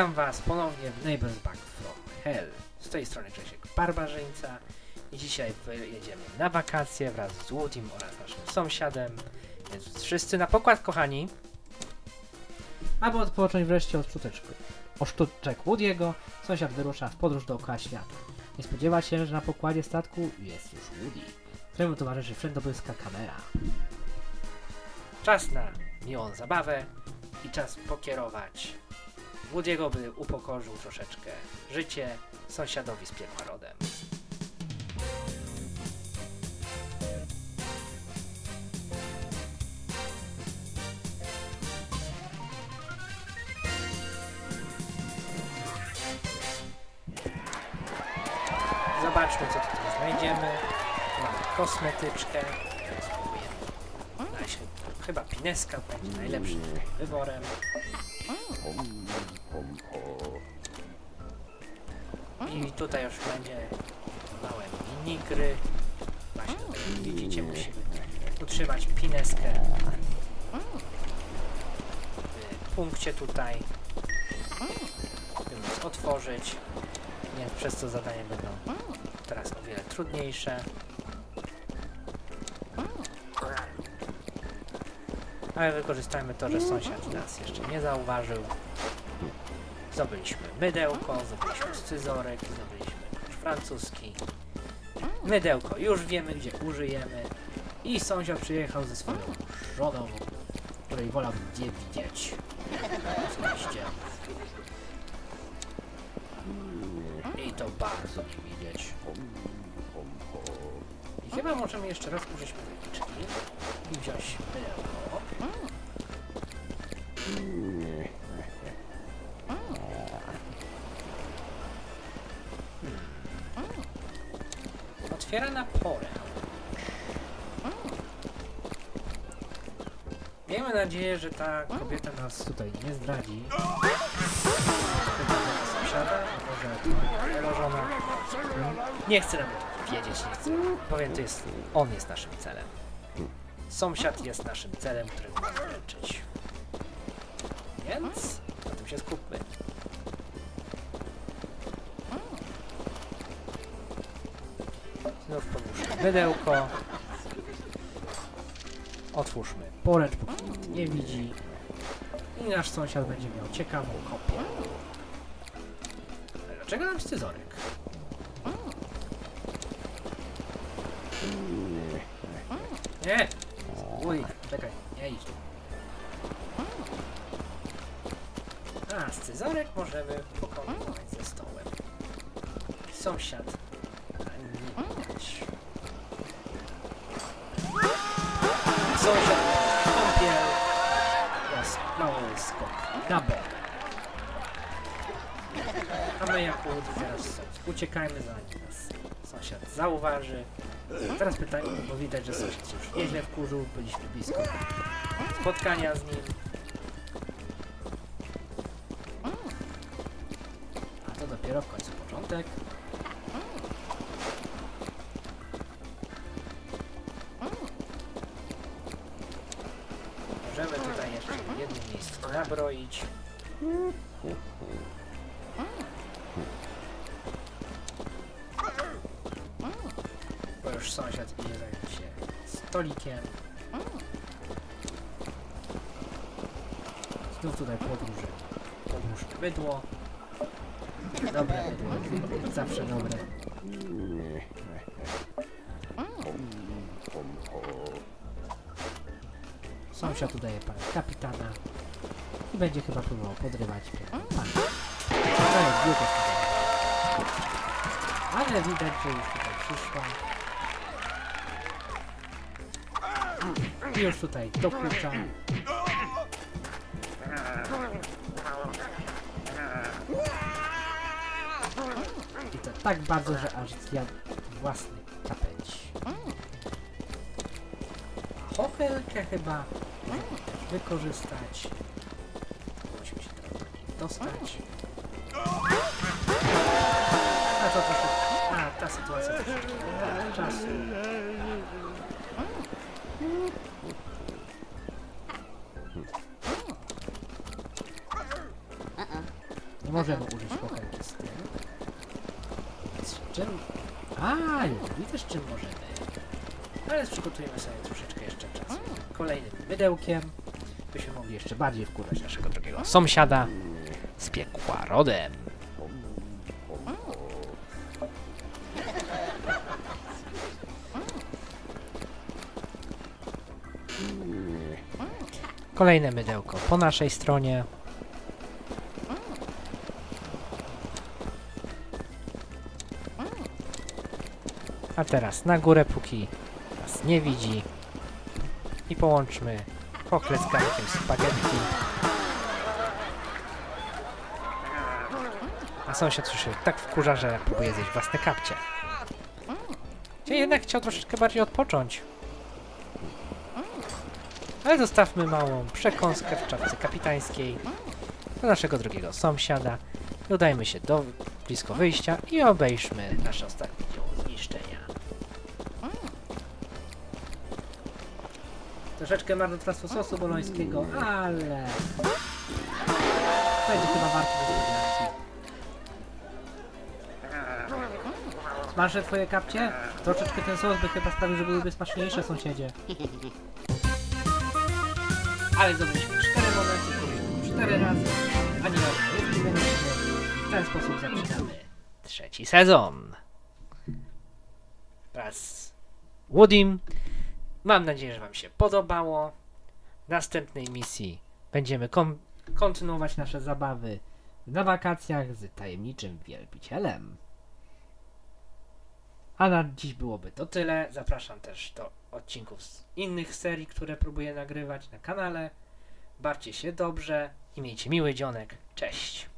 Witam Was ponownie w Neighbors Back from Hell. Z tej strony Grzesiek Barbarzyńca i dzisiaj jedziemy na wakacje wraz z Woodim oraz naszym sąsiadem. Więc wszyscy na pokład, kochani. Aby odpocząć wreszcie od sztuczek. O sztuczek Woodiego, sąsiad wyrusza w podróż dookoła świata. Nie spodziewa się, że na pokładzie statku jest już Woody, któremu towarzyszy wszędobylska kamera. Czas na miłą zabawę i czas pokierować Woody'ego, by upokorzył troszeczkę życie sąsiadowi z piekła rodem. Zobaczmy, co tutaj znajdziemy. Mamy kosmetyczkę. Spróbujemy. Na Chyba pineska będzie najlepszym wyborem. I tutaj już będzie małe minigry. Właśnie jak widzicie musimy utrzymać pineskę w punkcie tutaj. Móc otworzyć. Więc przez to zadania będą teraz o wiele trudniejsze. Ale wykorzystajmy to, że sąsiad nas jeszcze nie zauważył. Zdobyliśmy mydełko, zdobyliśmy scyzorek, zdobyliśmy nóż francuski. Mydełko już wiemy, gdzie użyjemy. I sąsiad przyjechał ze swoją żoną, której wolałbym nie widzieć. Oczywiście. I to bardzo nie widzieć. Chyba możemy jeszcze raz użyć mydełczki i wziąć mydełko. Otwiera na porę. Miejmy nadzieję, że ta kobieta nas tutaj nie zdradzi. Może. Nie chcę nawet wiedzieć, nie chcę. Powiem, to jest, on jest naszym celem. Sąsiad jest naszym celem, którego mamy leczyć. Więc na tym się skupmy. Znów podłóżmy mydełko. Otwórzmy poręcz, póki nikt nie widzi. I nasz sąsiad będzie miał ciekawą kopię. Dlaczego nam scyzorek? Nie! Uj, czekaj, nie idź. A, scyzorek możemy pokombinować ze stołem. Sąsiad. A nie widać. Sąsiad kąpiel. Mały skok. Double. A my jako łódź teraz uciekajmy zanim nas sąsiad zauważy. Teraz pytanie, bo widać, że sąsiad się już nieźle wkurzył, byliśmy blisko spotkania z nim. A to dopiero w końcu początek. Możemy tutaj jeszcze w jednym miejscu nabroić. Bo stolikiem. Znów tutaj podróży. Podróż bydło. Dobre bydło. Zawsze dobre. Sąsiad udaje pana kapitana i będzie chyba próbował podrywać jest głupie Ale widać, że już tutaj przyszła. I już tutaj dokucza. I to tak bardzo, że aż zjadł własny kapeć. Chochelkę chyba wykorzystać. Musimy się teraz do dostać. A to troszkę... A, ta sytuacja troszeczkę czasu. Nie możemy użyć kuchenki z tym. Z czym? A, nie widzę z czym możemy. Ale przygotujemy sobie troszeczkę jeszcze czasu. Kolejnym mydełkiem, byśmy mogli jeszcze bardziej wkurzać naszego drugiego sąsiada z piekła rodem. Kolejne mydełko po naszej stronie. A teraz na górę, póki nas nie widzi. I połączmy garnkiem spaghetti. A sąsiad się tak wkurza, że próbuje zjeść własne kapcie. Gdzie jednak chciał troszeczkę bardziej odpocząć. Ale zostawmy małą przekąskę w czapce kapitańskiej do naszego drugiego sąsiada. I udajmy się do blisko wyjścia i obejrzmy nasze ostatnie dzieło zniszczenia. Troszeczkę marnotrawstwo sosu bolońskiego, ale... Będzie chyba warto. Smażę twoje kapcie? Troszeczkę ten sos by chyba sprawił, że byłyby smaczniejsze sąsiedzie. Ale zdobyliśmy cztery momenty, zrobiliśmy cztery razy, ani razu nie w ten sposób zaczynamy trzeci sezon. Wraz z Woodym. Mam nadzieję, że Wam się podobało. W następnej misji będziemy kon- kontynuować nasze zabawy na wakacjach z tajemniczym wielbicielem. A na dziś byłoby to tyle. Zapraszam też do odcinków z innych serii, które próbuję nagrywać na kanale. Bawcie się dobrze i miejcie miły dzionek. Cześć!